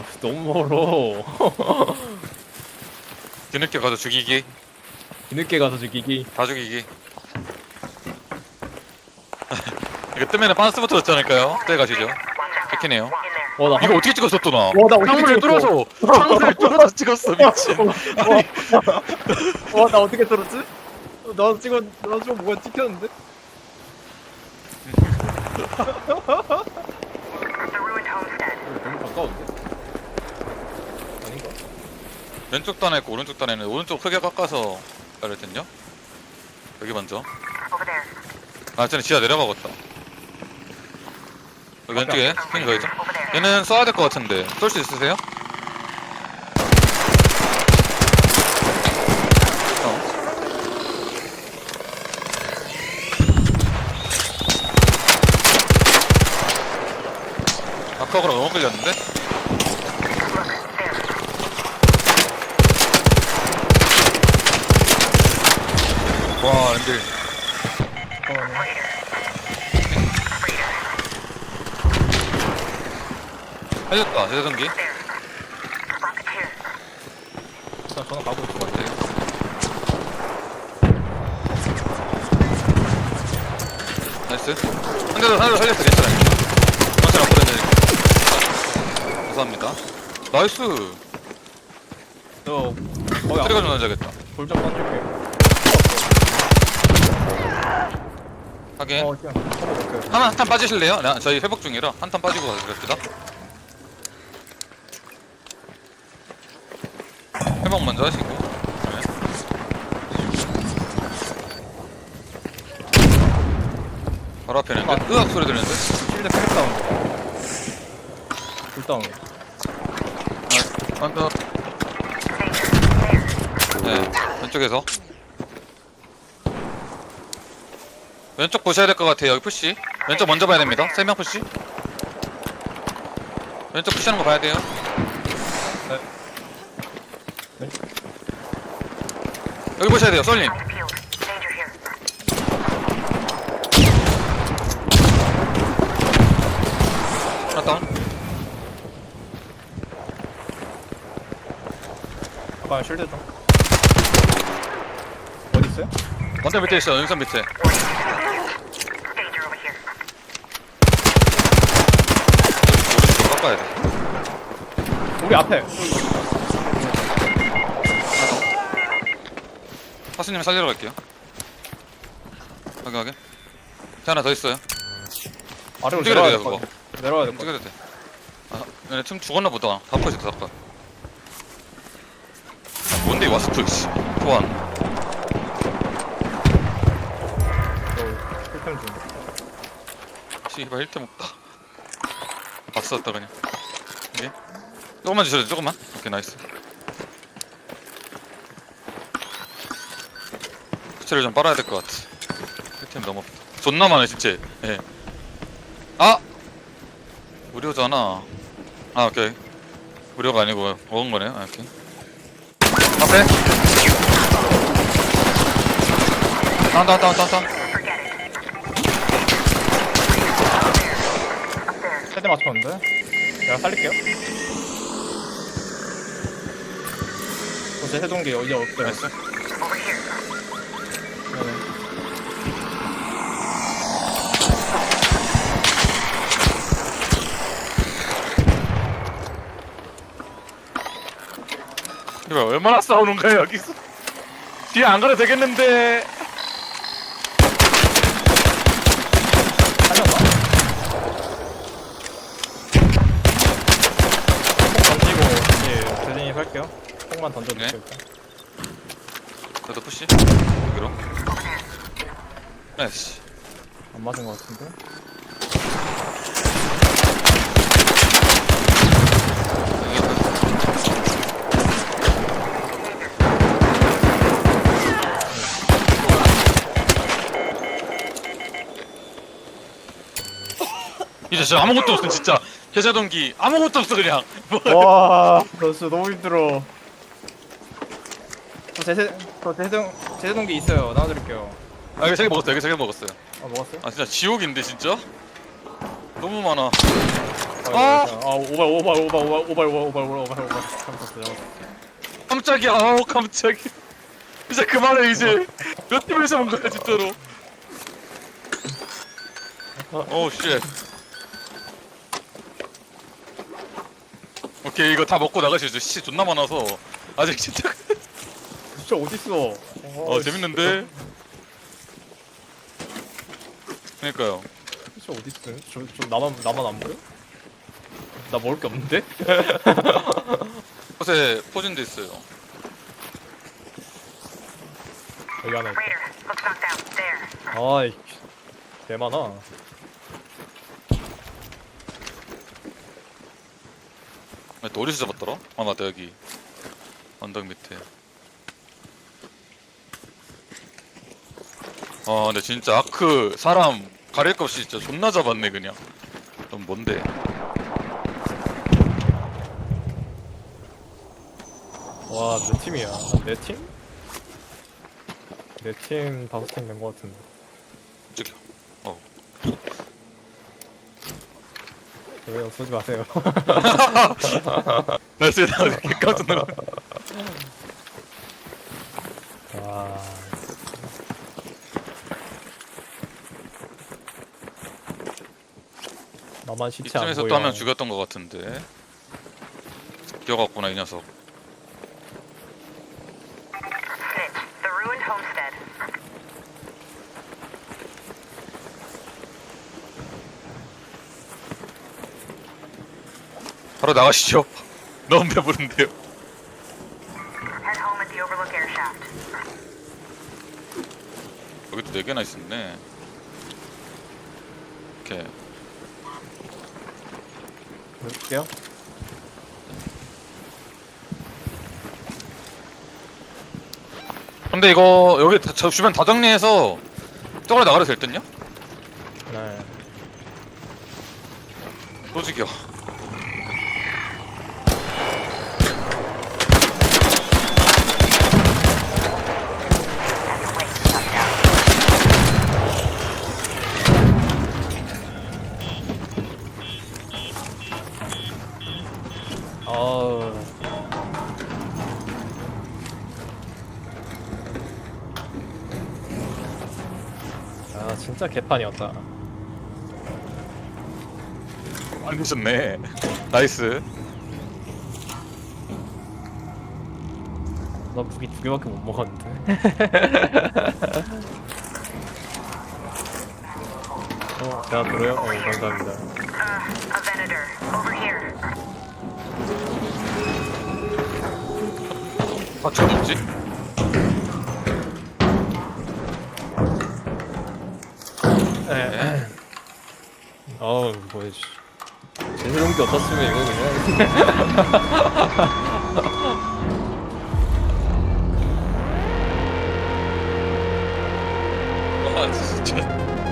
아 너무 멀어 뒤늦게 가서 죽이기 뒤늦게 가서 죽이기 다 죽이기 이거 뜨면은 반스부터 넣지 않을까요? 때 가시죠 백해네요 어나 이거 어떻게 찍었어 또 나? 와, 나 어떻게 창문을? 뚫어서 창문을 뚫어서 찍었어 미친 어나 어떻게 떨었지? 나 찍어 나 지금 뭐가 찍혔는데? 너무 가까운데? 아닌가? 왼쪽 단에 있고 오른쪽 단에는 오른쪽 크게 깎아서 가를 텐요 여기 먼저 아 쟤는 지하 내려가겠다 여기 왼쪽에 스핀 가야죠 얘는 쏴야 될 것 같은데 쏠 수 있으세요? 어. 아까 그럼 너무 끌렸는데? 와 근데 살렸다 제자전기 일단 전화 가고 있어 같아 나이스. 한 대도 하나도 살렸어 전체 앞으로 되니까. 감사합니다. 나이스. 저 거의 트리거 앞좀 던져야겠다. 돌좀 던질게 하긴 어 그냥 하나 한탄 빠지실래요? 네, 저희 회복 중이라 한탄 빠지고 가겠습니다. 회복 먼저 하시고. 네. 바로 앞에 있는데? 으악 소리 들리는데? 실드 패다운. 거. 불다운. 먼저 네. 왼쪽에서 왼쪽 보셔야 될 것 같아요 여기 푸시. 왼쪽 먼저 봐야 됩니다. 세 명 푸시. 왼쪽 푸시하는 거 봐야 돼요. 네. 여기 보셔야 돼요 쏠림. 하나 다운. 잠깐 실드 좀. 어디 있어요? 원대 밑에 있어 연선 밑에 깎아야 돼. 우리 앞에. 사수님 살리러 갈게요. 확인 확인 자, 하나 더 있어요. 아래로 움직여야 내려와야 돼요 될 그거 것 같아. 내려와야 될것 같아. 돼. 아, 얘네 틈 죽었나 보다. 다퍼 있어 다퍼 아, 뭔데 이 와스프 씨. 소환 저 필템 좀. 씨발 1템 없다 박스였다 그냥. 이게 조금만 주셔도 돼 조금만? 오케이 나이스. 수치를 좀 빨아야 될 것 같아. 1템 너무 없다. 존나 많아 진짜. 예. 아! 무료잖아. 아 오케이. 무료가 아니고 먹은 거네요. 아, 오케이. 앞에? 다운 다운 다운 다운 다운 세대 맞췄는데. 내가 살릴게요. 제 해동기 이제 없어요. 나이스 네. 이거 얼마나 싸우는 거야 여기서 뒤에 안 가도 되겠는데 살렸나? 폭 던지고 살게요. 폭만 던져줄게요. 네. 일단. 저도 푸시 여기로 나이스 안 맞은 것 같은데. 이제 진짜 아무것도 없어 진짜 계좌 동기. 아무것도 없어 그냥. 뭐 와, 나 진짜 너무 힘들어. 저 제세, 저 제세동, 제세동기 있어요. 나와드릴게요. 아 이거 세개 먹었어요. 이거 세개 먹었어요. 아, 먹었어요? 아 진짜 지옥인데 진짜? 너무 많아. 아, 아! 아 오발 오발 오발 오발 오발 오발 오발 오발 오발 잘못했어 잘못했어 깜짝이야. 아우 깜짝이야. 이제 그만해 이제. 몇 팀에서 본 거야 진짜로? 오우 쉣 오케이 이거 다 먹고 나가시죠 씨 존나 많아서. 아직 진짜 진짜 어딨어? 어 재밌는데? 그니까요. 진짜 어딨어 저, 저 나만 나만 안 보여? 나 먹을 게 없는데? 곳에 포진도 있어요. 여기 하나 있다 Raider. There. 아이 개 많아 또 어디서 잡았더라? 아 맞다 여기 언덕 밑에. 아 근데 진짜 아크 사람 가릴 것 없이 진짜 존나 잡았네 그냥. 넌 뭔데? 와몇 팀이야. 네 팀? 네팀 다섯 팀된거 같은데. 저기요 어 그래요. 쏘지 마세요. 나 진짜 개 깜짝 놀랐 와. 나만 시체 안 이쯤에서 보여 또 한 명 죽였던 것 같은데. 뛰어갔구나 이 녀석. Snitch, the ruined homestead. 바로 나가시죠. 너무 배부른데요. Head home at the Overlook air shaft. 여기도 네 개나 있었네. 오케이. 볼게요. 근데 이거 여기 다, 저 주변 다 정리해서 저걸로 나가도 될 듯요? 네. 아 아 진짜 개판이었다 안 되셨네 나이스 나 무기 두 개밖에 못 먹었는데 어 제가 들어요? 어 감사합니다 Uh, a Venator. Over here. 아 저거 뭐지? 에 어우 뭐지 제대로운 게 없었으면 이거 그냥. 아 진짜